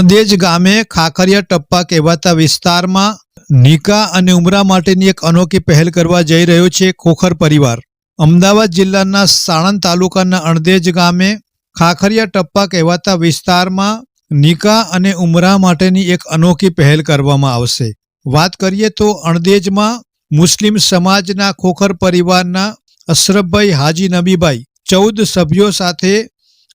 અણદેજ ગામે ખાખરિયા ટપ્પા કહેવાતા વિસ્તારમાં નિકા અને ઉમરા માટેની એક અનોખી પહેલ કરવા જઈ રહ્યો છે ખોખર પરિવાર. અમદાવાદ જિલ્લાના સાણંદ તાલુકાના અણદેજ ગામે ખાખરિયા ટપ્પા કહેવાતા વિસ્તારમાં નિકા અને ઉમરા માટેની એક અનોખી પહેલ કરવામાં આવશે. વાત કરીએ તો અણદેજમાં મુસ્લિમ સમાજના ખોખર પરિવારના અશરફભાઈ હાજી નબીભાઈ ચૌદ સભ્યો સાથે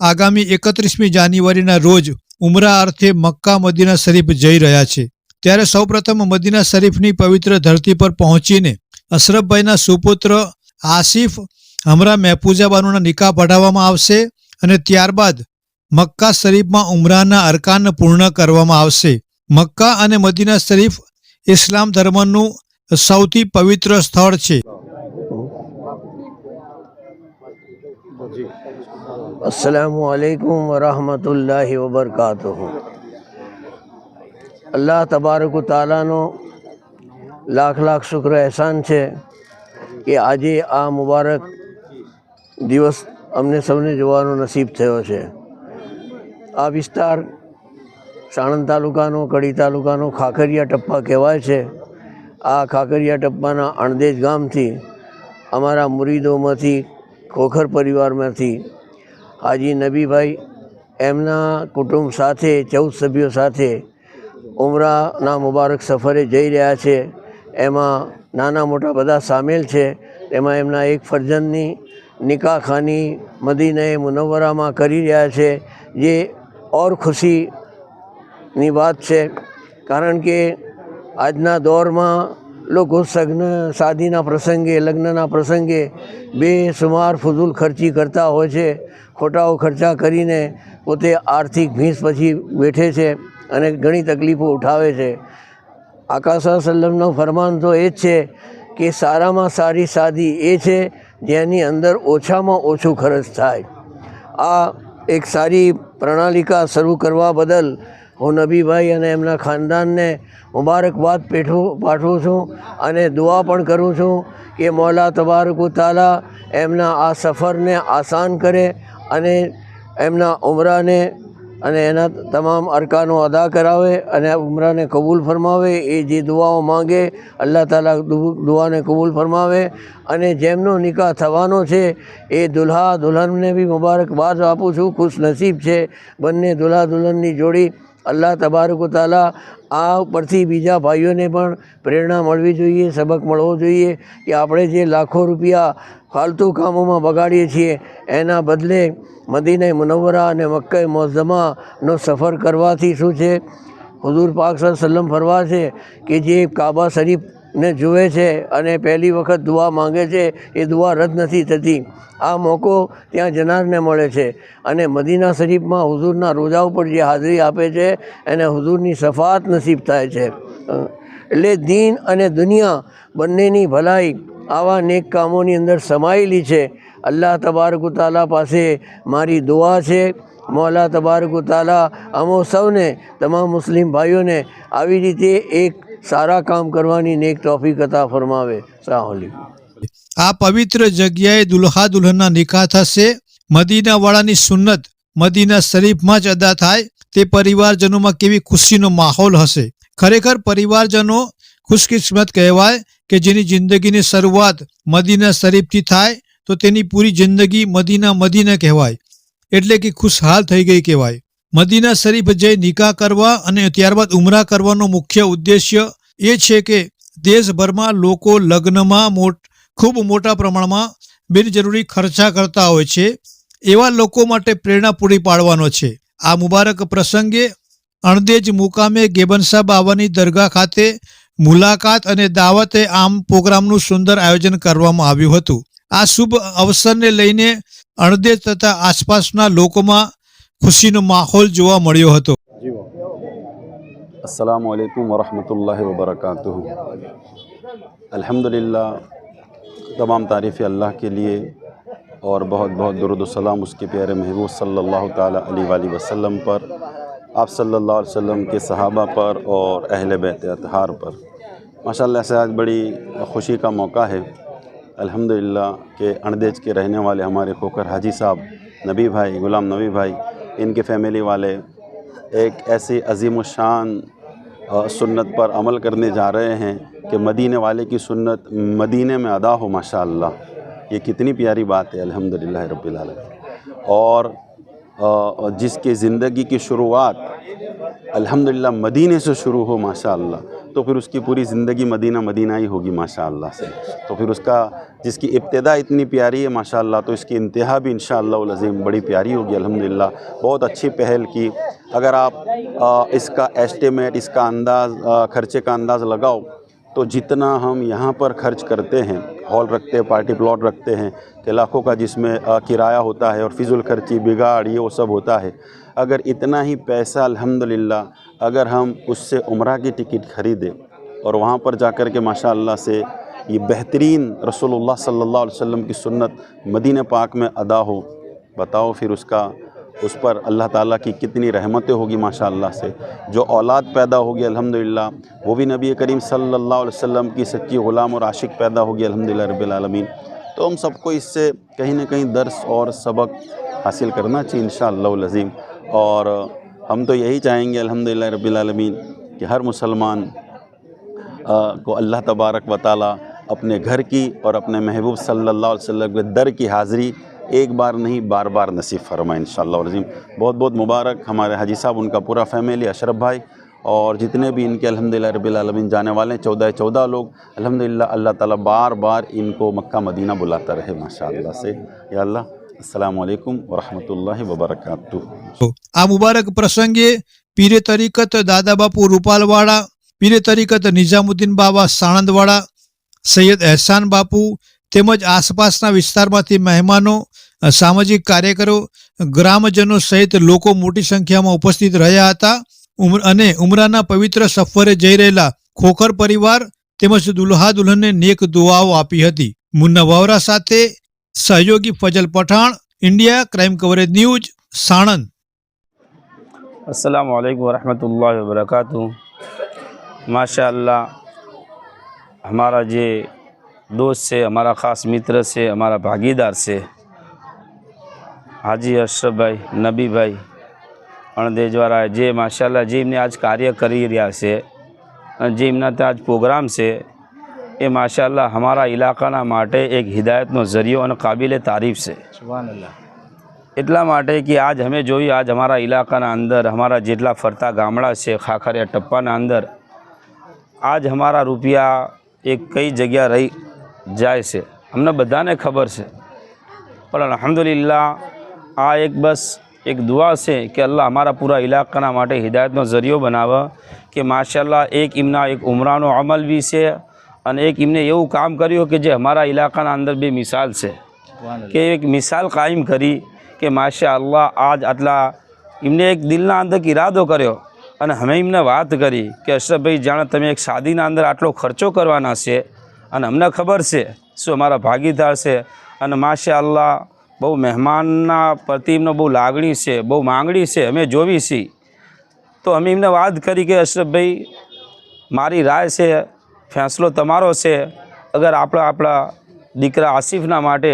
આગામી એકત્રીસમી જાન્યુઆરીના રોજ ઉમરા અર્થે મક્કા મદીના શરીફ જઈ રહ્યા છે. ત્યારે સૌપ્રથમ મદીના શરીફની પવિત્ર ધરતી પર પહોંચીને અશરફભાઈના સુપુત્ર આસિફ, હમરા મહેફૂઝા બાનુના નિકાહ પઢાવવામાં આવશે અને ત્યારબાદ મક્કા શરીફમાં ઉમરાના અરકાન પૂર્ણ કરવામાં આવશે. મક્કા અને મદીના શરીફ ઇસ્લામ ધર્મનું સૌથી પવિત્ર સ્થળ છે. असलकम वरहमतुल्लाहि वबरकातुहू અલ્લાહ તબારક તાલાનો લાખ લાખ શુક્ર એહસાન છે કે આજે આ મુબારક દિવસ અમને સૌને જોવાનો નસીબ થયો છે આ વિસ્તાર સાણંદ તાલુકાનો કડી તાલુકાનો ખાખરિયા ટપ્પા કહેવાય છે આ ખાખરિયા ટપ્પાના અણદેજ ગામથી અમારા મુરીદોમાંથી ખોખર પરિવારમાંથી હાજી નબીભાઈ એમના કુટુંબ સાથે, ચૌદ સભ્યો સાથે ઉમરાના મુબારક સફરે જઈ રહ્યા છે. એમાં નાના મોટા બધા સામેલ છે. એમાં એમના એક ફરજનની નિકાહખાની મદીને મુનવરામાં કરી રહ્યા છે. જે ઓર ખુશીની વાત છે. કારણ કે આજના દોરમાં લોકો સગ્ન શાદીના પ્રસંગે, લગ્નના પ્રસંગે બેસુમાર ફુઝુલ ખર્ચી કરતા હોય છે. ખોટાઓ ખર્ચા કરીને પોતે આર્થિક ભીંસ પછી બેઠે છે અને ઘણી તકલીફો ઉઠાવે છે. આકાશા સલ્લમનો ફરમાન તો એ જ છે કે સારામાં સારી શાદી એ છે જેની અંદર ઓછામાં ઓછું ખર્ચ થાય. આ એક સારી પ્રણાલિકા શરૂ કરવા બદલ હું નબીભાઈ અને એમના ખાનદાનને મુબારકબાદ પેઠું પાઠવું છું અને દુઆ પણ કરું છું કે મૌલા તબારકુ તાલા એમના આ સફરને આસાન કરે અને એમના ઉમરાને અને એના તમામ અરકાનો અદા કરાવે અને ઉમરાને કબૂલ ફરમાવે, એ જે દુઆઓ માંગે, અલ્લાહ તાલા દુઆને કબૂલ ફરમાવે અને જેમનો નિકાહ થવાનો છે, એ દુલ્હા દુલ્હનને બી મુબારકબાદ આપું છું. ખુશ નસીબ છે. બંને દુલ્હા દુલ્હનની જોડી અલ્લાહ તબારક તાલા આ ઉપરથી બીજા ભાઈઓને પણ પ્રેરણા મળવી જોઈએ, સબક મળવો જોઈએ કે આપણે જે લાખો રૂપિયા ફાલતુ કામોમાં બગાડીએ છીએ, એના બદલે મદીને મુનવરા અને મક્કે મોઝમાનો સફર કરવાથી શું છે? હુઝુર પાક સલ્લમ ફરવા છે કે જે કાબા શરીફને જુએ છે અને પહેલી વખત દુઆ માંગે છે, એ દુઆ રદ નથી થતી. આ મોકો ત્યાં જનારને મળે છે અને મદીના શરીફમાં હુઝુરના રોજા ઉપર જે હાજરી આપે છે, એને હુઝુરની સફાત નસીબ થાય છે. એટલે દીન અને દુનિયા બંનેની ભલાઈ આવા નેક કામોની અંદર સમાયેલી છે. અલ્લાહ તબારકુતાલા પાસે મારી દુઆ છે. મોલા તબારકુતાલા અમો સૌને, તમામ મુસ્લિમ ભાઈઓને આવી રીતે એક સારા કામ કરવાની નેક તોફીક અતા ફરમાવે. સાહલી આ પવિત્ર જગ્યાએ દુલ્હા દુલ્હનના નિકાહ થશે. મદીનાવાળાની સુન્નત મદીના શરીફમાં જ અદા થાય. તે પરિવારજનોમાં કેવી ખુશીનો માહોલ હશે. ખરેખર પરિવારજનો ખુશકિસ્મત કહેવાય કે જેની જિંદગીની શરૂઆત મદીના શરીફથી થાય, તો તેની પૂરી જિંદગી મદીના મદીના કહેવાય. એટલે કે ખુશહાલ થઈ ગઈ કહેવાય. મદીના શરીફ જઈ નિકાહ કરવા અને ત્યારબાદ ઉમરા કરવાનો મુખ્ય ઉદ્દેશ્ય એ છે કે દેશભરમાં લોકો લગ્નમાં મોટ, ખૂબ મોટા પ્રમાણમાં બિનજરૂરી ખર્ચા કરતા હોય છે, એવા લોકો માટે પ્રેરણા પૂરી પાડવાનો છે. આ મુબારક પ્રસંગે અણદેજ મુકામે ગેબનસા બાવાની દરગાહ ખાતે મુલાકાત અને દાવતે આમ પ્રોગ્રામનું સુંદર આયોજન કરવામાં આવ્યું હતું. આ શુભ અવસરને લઈને અણદેજ તથા આસપાસના લોકોમાં ખુશીનો جوا مڑیو ہتو السلام علیکم ورحمت اللہ وبرکاتہ الحمدللہ تمام تعریف اللہ کے لیے اور بہت بہت درد و سلام اس کے پیارے محبوب صلی اللہ تعالیٰ علیہ وآلہ وسلم پر آپ صلی اللہ علیہ وسلم کے صحابہ پر اور اہل بیت اتحار پر ماشاءاللہ سے آج بڑی خوشی کا موقع ہے الحمدللہ کہ اندیج کے رہنے والے ہمارے خوکر حاجی صاحب نبی بھائی غلام نبی بھائی ان کے فیملی والے ایک ایسی عظیم الشان سنت پر عمل کرنے جا رہے ہیں کہ مدینے والے کی سنت مدینے میں ادا ہو، ماشاءاللہ۔ یہ کتنی پیاری بات ہے، الحمدللہ رب العالمین۔ اور جس کی زندگی کی شروعات الحمدللہ مدینے سے شروع ہو، ماشاءاللہ۔ تو پھر اس کی پوری زندگی مدینہ مدینہ ہی ہوگی، ماشاءاللہ سے۔ تو پھر اس کا جس کی ابتدا اتنی پیاری ہے، ماشاءاللہ، تو اس کی انتہا بھی انشاءاللہ العظیم بڑی پیاری ہوگی، الحمدللہ۔ بہت اچھی پہل کی۔ اگر آپ اس کا ایسٹیمیٹ اس کا انداز خرچے کا انداز لگاؤ، تو جتنا ہم یہاں پر خرچ کرتے ہیں، ہال رکھتے ہیں پارٹی پلاٹ رکھتے ہیں کہ لاکھوں کا جس میں کرایہ ہوتا ہے اور فضول خرچی، بگاڑ، یہ وہ سب ہوتا ہے۔ اگر اتنا ہی پیسہ، الحمدللہ اگر ہم اس سے عمرہ کی ٹکٹ خریدیں اور وہاں پر جا کر کے ماشاء اللہ سے یہ بہترین رسول اللہ صلی اللہ علیہ وسلم کی سنت مدینہ پاک میں ادا ہو، بتاؤ پھر اس کا، اس پر اللہ تعالیٰ کی کتنی رحمتیں ہوگی ماشاء اللہ سے۔ جو اولاد پیدا ہوگی الحمدللہ، وہ بھی نبی کریم صلی اللہ علیہ وسلم کی سچی غلام اور عاشق پیدا ہوگی الحمدللہ رب العالمین۔ تو ہم سب کو اس سے کہیں نہ کہیں درس اور سبق حاصل کرنا چاہیے انشاءاللہ العظیم۔ اور ہم تو یہی چاہیں گے الحمدللہ رب العالمین کہ ہر مسلمان کو اللہ تبارک و تعالی اپنے گھر کی اور اپنے محبوب صلی اللہ علیہ وسلم کے در کی حاضری ایک بار نہیں، بار بار نصیب فرمائے انشاءاللہ العظیم بہت بہت مبارک ہمارے حجی صاحب، ان کا پورا فیملی، اشرف بھائی اور جتنے بھی ان کے الحمدللہ رب العالمین جانے والے ہیں، چودہ چودہ لوگ، الحمدللہ اللہ تعالیٰ بار بار ان کو مکہ مدینہ بلاتا رہے ماشاءاللہ سے۔ یا اللہ આ મુબારક પ્રસંગે પીરે તરીકત દાદાબાપુ રૂપાલવાળા, પીરે તરીકત નિઝામુદ્દીન બાબા સાણંદવાળા, સૈયદ અહેસાન બાપુ તેમજ આસપાસના વિસ્તારમાંથી મહેમાનો, સામાજિક કાર્યકરો, ગ્રામજનો સહિત લોકો મોટી સંખ્યામાં ઉપસ્થિત રહ્યા હતા. અને ઉમરાના પવિત્ર સફરે જઈ રહેલા ખોખર પરિવાર તેમજ દુલ્હા દુલ્હનને નેક દુઆઓ આપી હતી. મુન્ના વાવરા સાથે સહયોગી Fazal Pathan India crime coverage news Sanand. અસલામ વાલેકુમ વરહમતુલ્લાહ વબરકાતુ માશા અલ્લાહ અમારા જે દોસ્ત છે, અમારા ખાસ મિત્ર છે, અમારા ભાગીદાર છે, હાજી અશરફભાઈ, નબીભાઈ અણદેજવાળા જે માશાલ્લાહ જે એમને આજ કાર્ય કરી રહ્યા છે જે એમના ત્યાં આજ પ્રોગ્રામ છે એ માશાલ્લાહ અમારા ઇલાકાના માટે એક હિદાયતનો જરિયો અને કાબિલે તારીફ છે. એટલા માટે કે આજ અમે જોયું આજ અમારા ઇલાકાના અંદર અમારા જેટલા ફરતા ગામડા છે ખાખરિયા ટપ્પાના અંદર આજ અમારા રૂપિયા એક કઈ જગ્યા રહી જાય છે? અમને બધાને ખબર છે. પણ અલહમદુલિલ્લા આ એક બસ એક દુઆ છે કે અલ્લાહ અમારા પૂરા ઇલાકાના માટે હિદાયતનો જરિયો બનાવે કે માશાલ્લાહ એક એમના એક ઉમરાનો અમલ બી છે અને એક એમને એવું કામ કર્યું કે જે અમારા ઇલાકાના અંદર બે મિસાલ છે. કે એક મિસાલ કાયમ કરી કે માશા અલ્લાહ આજ આટલા એમને એક દિલના અંદર ઈરાદો કર્યો અને અમે એમને વાત કરી કે અશરફભાઈ જાણે તમે એક શાદીના અંદર આટલો ખર્ચો કરવાના છે અને અમને ખબર છે શું અમારા ભાગીદાર છે અને માશા અલ્લાહ બહુ મહેમાનના પ્રતિ એમનો બહુ લાગણી છે બહુ માંગણી છે અમે જોવી છીએ તો અમે એમને વાત કરી કે અશરફભાઈ મારી રાય છે ફેંસલો તમારો છે. અગર આપણા આપણા દીકરા આસિફના માટે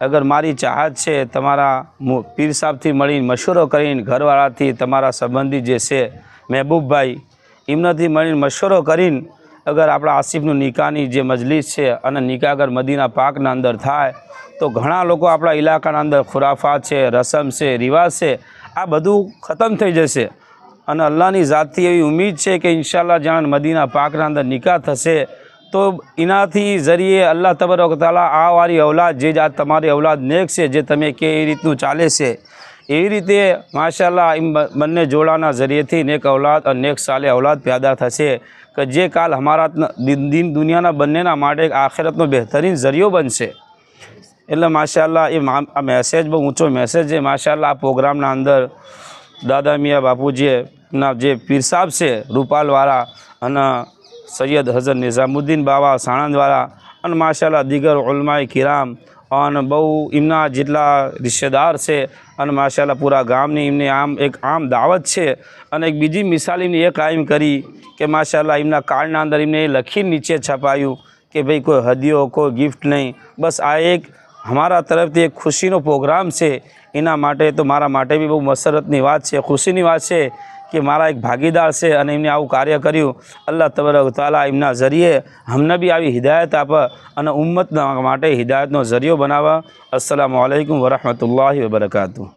અગર મારી ચાહત છે, તમારા પીર સાહેબથી મળીને મશવરો કરીને ઘરવાળાથી તમારા સંબંધી જે છે, મહેબૂબભાઈ, એમનાથી મળીને મશવરો કરીને અગર આપણા આસિફનું નિકાહની જે મજલિસ છે અને નિકાહ અગર મદીના પાકના અંદર થાય, તો ઘણા લોકો આપણા ઇલાકાના અંદર ખુરાફાત છે, રસમ છે, રિવાજ છે, આ બધું ખતમ થઈ જશે. અને અલ્લાહની જાતથી એવી ઉમ્મીદ છે કે ઇન્શાલ્લાહ જાણ મદીના પાકના અંદર નિકાહ થશે. તો એનાથી જરીએ અલ્લાહ તબરક તાલા આ વાળી અવલાદ જે આ તમારી અવલાદ નેક છે, જે તમે કે એ રીતનું ચાલે છે, એવી રીતે માશાલ્લાહ એમ બંને જોડાના જરીએથી નેક અવલાદ અને નેક સાલે અવલાદ પેદા થશે કે જે કાલ અમારા દિન દિન દુનિયાના બંનેના માટે એક બહેતરીન જરિયો બનશે. એટલે માશાલ્લાહ એ આ મેસેજ બહુ ઊંચો મેસેજ છે. માશાલ્લાહ આ પ્રોગ્રામના અંદર દાદા મિયા બાપુજીના જે પીર સાહેબ છે, રૂપાલવાળા અને સૈયદ હઝર નિઝામુદ્દીન બાવા, સાણંદવાળા અને માશાલ્લાહ દીગર ઉલમાએ કિરામ અને બહુ એમના જેટલા રિશ્તેદાર છે અને માશાલ્લાહ પૂરા ગામની એમને આમ, એક આમ દાવત છે અને એક બીજી મિસાલ એમની એ કાયમ કરી કે માશાલ્લાહ એમના કાર્ડના અંદર એમને એ લખીને નીચે છપાયું કે ભાઈ કોઈ હદિયો, કોઈ ગિફ્ટ નહીં. બસ આ એક અમારા તરફથી એક ખુશીનો પ્રોગ્રામ છે. એના માટે તો મારા માટે બી બહુ મસરતની વાત છે. ખુશીની વાત છે કે મારા એક ભાગીદાર છે અને એમને આવું કાર્ય કર્યું. અલ્લાહ તબરક તાલા એમના જરીએ અમને બી આવી હિદાયત આપે અને ઉમ્મતના માટે હિદાયતનો જરિયો બનાવવા અસલામ વાલેકુમ વરહમતુલ્લાહ વબરકાતુ